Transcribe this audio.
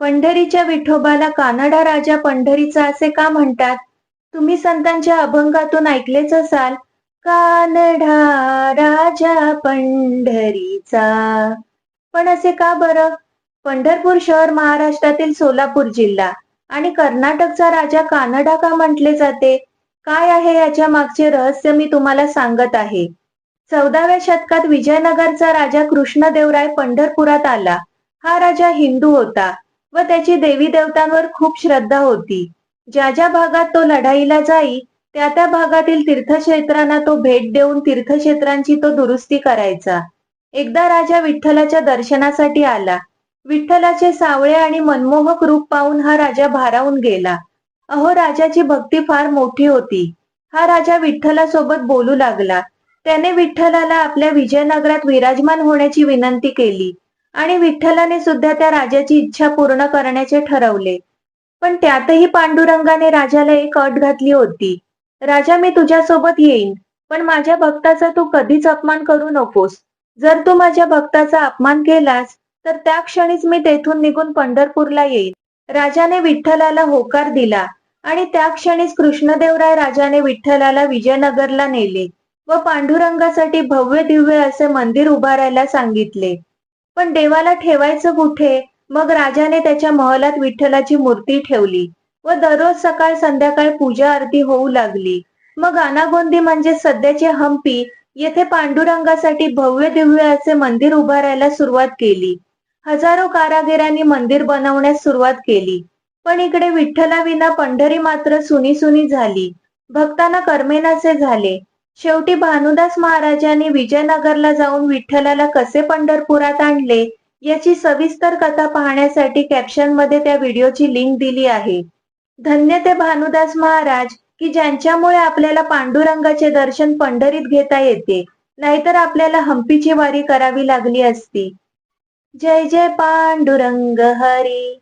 पंढरीच्या विठोबाला कानडा राजा पंढरीचा असे का म्हणतात? तुम्ही संतांच्या अभंगातून ऐकलेच असाल. कानडा राजा पंढरीचा. पण असे का बरं? पंढरपूर शहर महाराष्ट्रातील सोलापूर जिल्हा. आणि कर्नाटकचा राजा कानडा का म्हटले जाते? काय आहे याच्या मागचे रहस्य मी तुम्हाला सांगत आहे. चौदाव्या शतकात विजयनगरचा राजा कृष्णदेवराय पंढरपुरात आला. हा राजा हिंदू होता. व त्याची देवी देवतांवर खूप श्रद्धा होती. ज्या ज्या भागात तो लढाईला जाई त्या त्या भागातील तीर्थक्षेत्रांना तो भेट देऊन तीर्थक्षेत्रांची तो दुरुस्ती करायचा. एकदा राजा विठ्ठलाच्या दर्शनासाठी आला. विठ्ठलाचे सावळे आणि मनमोहक रूप पाहून हा राजा भारावून गेला. अहो राजाची भक्ती फार मोठी होती. हा राजा विठ्ठलासोबत बोलू लागला. त्याने विठ्ठलाला आपल्या विजयनगरात विराजमान होण्याची विनंती केली. आणि विठ्ठलाने सुद्धा त्या राजाची इच्छा पूर्ण करण्याचे ठरवले. पण त्यातही पांडुरंगाने राजाला एक अट घातली होती. राजा मी तुझ्यासोबत येईन पण माझ्या भक्ताचा तू कधीच अपमान करू नकोस. जर तू माझ्या भक्ताचा अपमान केलास तर त्या क्षणीच मी तेथून निघून पंढरपूरला येईन. राजाने विठ्ठलाला होकार दिला आणि त्या क्षणीच कृष्णदेवराय राजाने विठ्ठलाला विजयनगरला नेले व पांडुरंगासाठी भव्य दिव्य असे मंदिर उभारायला सांगितले. पण देवाला ठेवायचं कुठे? मग राजाने त्याच्या महलात विठ्ठलाची मूर्ती ठेवली व दररोज सकाळ संध्याकाळ पूजा आरती होऊ लागली. मग अनागोंदी म्हणजे सध्याचे हम्पी येथे पांडुरंगासाठी भव्य दिव्य असे मंदिर उभारायला सुरुवात केली. हजारो कारागिरांनी मंदिर बनवण्यास सुरुवात केली. पण इकडे विठ्ठलाविना पंढरी मात्र सुनी सुनी झाली. भक्तांना कर्मेनासे झाले. शेवटी भानुदास महाराजांनी विजयनगरला जाऊन विठ्ठलाला कसे पंढरपुरात आणले याची सविस्तर कथा पाहण्यासाठी कॅप्शनमध्ये त्या व्हिडिओची लिंक दिली आहे. धन्य ते भानुदास महाराज की ज्यांच्यामुळे आपल्याला पांडुरंगाचे दर्शन पंढरीत घेता येते नाहीतर आपल्याला हम्पीची वारी करावी लागली असती. जय जय पांडुरंग हरी.